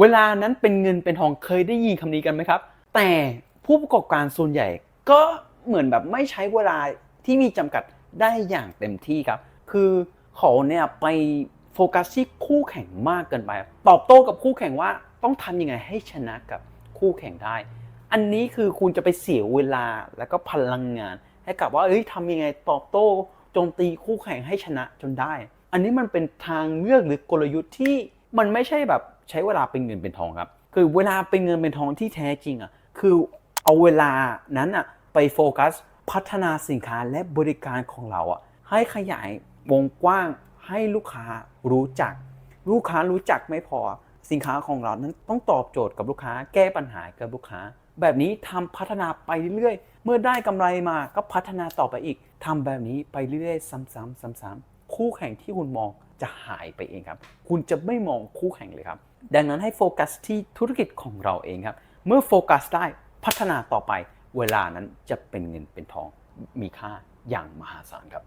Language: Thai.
เวลานั้นเป็นเงินเป็นทองเคยได้ยินคำนี้กันไหมครับ แต่ผู้ประกอบการส่วนใหญ่ ก็เหมือนแบบไม่ใช้เวลาที่มีจำกัดได้อย่างเต็มที่ครับ คือเขาเนี่ยไปโฟกัสที่คู่แข่งมากเกินไป ตอบโต้กับคู่แข่งว่าต้องทำยังไงให้ชนะกับคู่แข่งได้ อันนี้คือคุณจะไปเสียเวลาแล้วก็พลังงาน ให้กับว่าเอ้ยทำยังไงตอบโต้โจมตีคู่แข่งให้ชนะจนได้ อันนี้มันเป็นทางเลือกหรือกลยุทธ์ที่มันไม่ใช่แบบ ใช้เวลาเป็นเงินเป็นทองครับ คือเวลาเป็นเงินเป็นทองที่แท้จริงอะคือเอาเวลานั้นอะไปโฟกัสพัฒนาสินค้าและบริการของเราอะให้ขยายวงกว้างให้ลูกค้ารู้จัก ลูกค้ารู้จักไม่พอสินค้าของเรานั้นต้องตอบโจทย์กับลูกค้าแก้ปัญหากับลูกค้า แบบนี้ทำพัฒนาไปเรื่อยๆ เมื่อได้กำไรมาก็พัฒนาต่อไปอีกทำแบบนี้ไปเรื่อยๆ ซ้ำๆซ้ำๆคู่แข่งที่คุณมอง จะหายไปเองครับ คุณจะไม่มองคู่แข่งเลยครับ ดังนั้นให้โฟกัสที่ธุรกิจของเราเองครับ เมื่อโฟกัสได้พัฒนาต่อไป เวลานั้นจะเป็นเงินเป็นทองมีค่าอย่างมหาศาลครับ